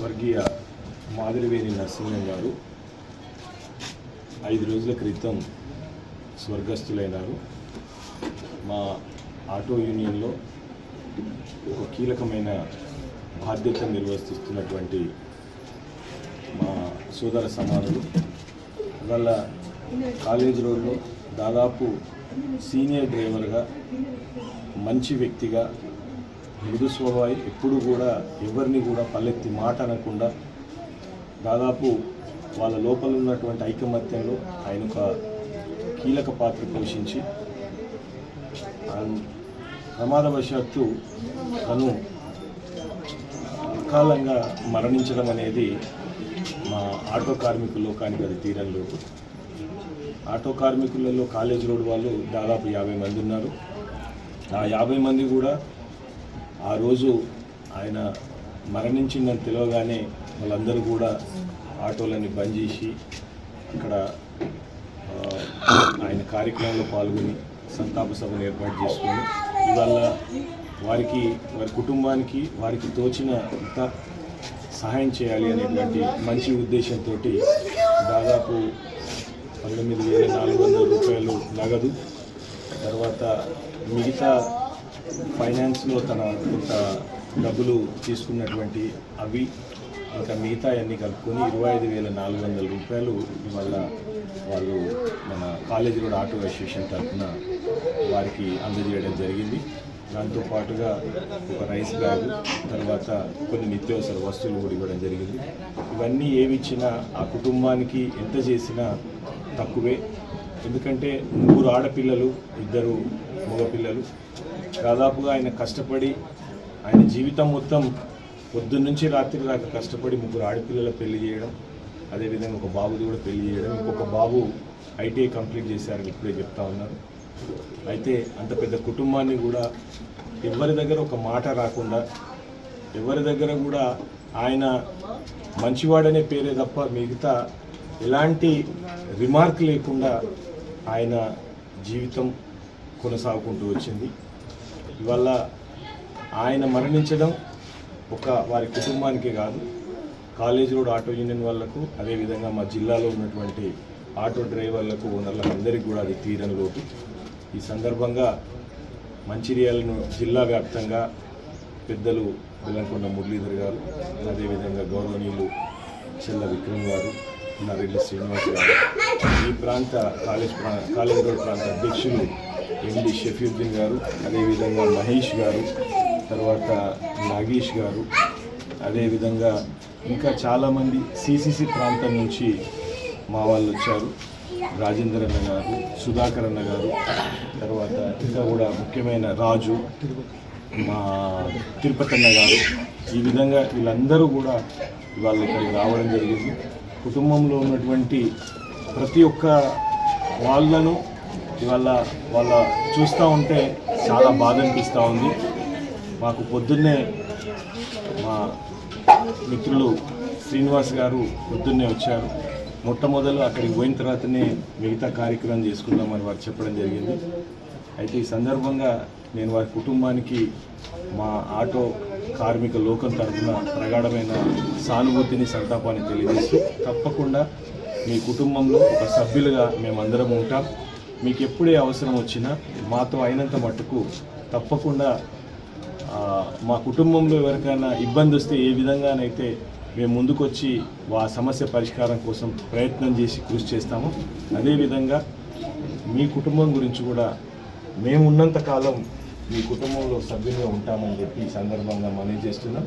స్వర్గీయ మాదిరివేణి నరసింహం గారు ఐదు రోజుల క్రితం స్వర్గస్థులైనారు. మా ఆటో యూనియన్లో ఒక కీలకమైన బాధ్యత నిర్వర్తిస్తున్నటువంటి మా సోదర సమానులు. వాళ్ళ కాలేజ్ రోడ్లో దాదాపు సీనియర్ డ్రైవర్గా మంచి వ్యక్తిగా మృదు స్వభావి ఎప్పుడు కూడా ఎవరిని కూడా పల్లెత్తి మాట అనకుండా దాదాపు వాళ్ళ లోపల ఉన్నటువంటి ఐకమత్యంలో ఆయన ఒక కీలక పాత్ర పోషించి ఆయన ప్రమాదవశాత్తు తను అకాలంగా మరణించడం అనేది మా ఆటో కార్మికుల లోకానికి అది తీరని లోటు ఆటో కార్మికులలో కాలేజ్ రోడ్ వాళ్ళు దాదాపు యాభై మంది ఉన్నారు. ఆ యాభై మంది కూడా ఆ రోజు ఆయన మరణించిందని తెలియగానే వాళ్ళందరూ కూడా ఆటోలని బంద్ చేసి అక్కడ ఆయన కార్యక్రమంలో పాల్గొని సంతాప సభను ఏర్పాటు చేసుకొని ఇవాళ వారికి వారి కుటుంబానికి వారికి తోచిన ఇంత సహాయం చేయాలి అనేటువంటి మంచి ఉద్దేశంతో దాదాపు పంతొమ్మిది వేల నాలుగు వందల రూపాయలు నగదు తర్వాత మిగతా ఫైనాన్స్లో తన కొంత డబ్బులు తీసుకున్నటువంటి అవి ఇంకా మిగతా అన్ని కలుపుకొని ఇరవై ఐదు వేల నాలుగు వందల రూపాయలు ఇవాళ వాళ్ళు మన కాలేజీ రోడ్ ఆటో అసోసియేషన్ తరఫున వారికి అందజేయడం జరిగింది. దాంతో పాటుగా ఒక రైస్ బ్యాగ్ తర్వాత కొన్ని నిత్యావసర వస్తువులు కూడా ఇవ్వడం జరిగింది. ఇవన్నీ ఏవి ఇచ్చినా ఆ కుటుంబానికి ఎంత చేసినా తక్కువే. ఎందుకంటే ముగ్గురు ఆడపిల్లలు ఇద్దరు మగపిల్లలు దాదాపుగా ఆయన కష్టపడి ఆయన జీవితం మొత్తం పొద్దున్నుంచి రాత్రి దాకా కష్టపడి ముగ్గురు ఆడపిల్లల పెళ్ళి చేయడం అదేవిధంగా ఒక బాబుది కూడా పెళ్ళి చేయడం ఇంకొక బాబు ఐటీఐ కంప్లీట్ చేశారని ఇప్పుడే చెప్తా ఉన్నారు. అయితే అంత పెద్ద కుటుంబాన్ని కూడా ఎవరి దగ్గర ఒక మాట రాకుండా ఎవరి దగ్గర కూడా ఆయన మంచివాడనే పేరే తప్ప మిగతా ఎలాంటి రిమార్క్ లేకుండా ఆయన జీవితం కొనసాగుకుంటూ వచ్చింది. ఇవాళ ఆయన మరణించడం ఒక వారి కుటుంబానికే కాదు కాలేజ్ రోడ్ ఆటో యూనియన్ వాళ్ళకు అదేవిధంగా మా జిల్లాలో ఉన్నటువంటి ఆటో డ్రైవర్లకు ఓనర్లకు అందరికీ కూడా అది తీరని లోటు. ఈ సందర్భంగా మంచిర్యాలను జిల్లా వ్యాప్తంగా పెద్దలు బెల్లంకొండ మురళీధర్ గారు అదేవిధంగా గౌరవనీయులు చెల్ల విక్రమ్ గారు నరెల్లి శ్రీనివాస్ గారు ఈ ప్రాంత కాలేజ్ ప్రా కాలేజ్ రోడ్ ప్రాంత అధ్యక్షులు ఎండి షఫీద్దీన్ గారు అదేవిధంగా మహేష్ గారు తర్వాత నాగేష్ గారు అదేవిధంగా ఇంకా చాలామంది సిసిసి ప్రాంతం నుంచి మా వాళ్ళు వచ్చారు. రాజేందర్ అన్న గారు సుధాకర్ అన్న గారు తర్వాత ఇంకా కూడా ముఖ్యమైన రాజు మా తిరుపతి అన్న గారు. ఈ విధంగా వీళ్ళందరూ కూడా ఇవాళ ఇక్కడికి రావడం జరిగింది. కుటుంబంలో ఉన్నటువంటి ప్రతి ఒక్క వాళ్ళను ఇవాళ వాళ్ళ చూస్తూ ఉంటే చాలా బాధ అనిపిస్తూ ఉంది. మాకు పొద్దున్నే మా మిత్రులు శ్రీనివాస్ గారు పొద్దున్నే వచ్చారు. మొట్టమొదలు అక్కడికి పోయిన తర్వాతనే మిగతా కార్యక్రమం చేసుకుందామని వారు చెప్పడం జరిగింది. అయితే ఈ సందర్భంగా నేను వారి కుటుంబానికి మా ఆటో కార్మిక లోకం తరఫున ప్రగాఢమైన సానుభూతిని సంతాపాన్ని తెలియజేస్తూ తప్పకుండా మీ కుటుంబంలో ఒక సభ్యులుగా మేమందరం ఉంటాం. మీకు ఎప్పుడే అవసరం వచ్చినా మాతో అయినంత మట్టుకు తప్పకుండా మా కుటుంబంలో ఎవరికైనా ఇబ్బంది వస్తే ఏ విధంగానైతే మేము ముందుకొచ్చి ఆ సమస్య పరిష్కారం కోసం ప్రయత్నం చేసి కృషి చేస్తాము అదేవిధంగా మీ కుటుంబం గురించి కూడా మేము ఉన్నంత కాలం మీ కుటుంబంలో సభ్యులుగా ఉంటామని చెప్పి ఈ సందర్భంగా మనం చేస్తున్నాం.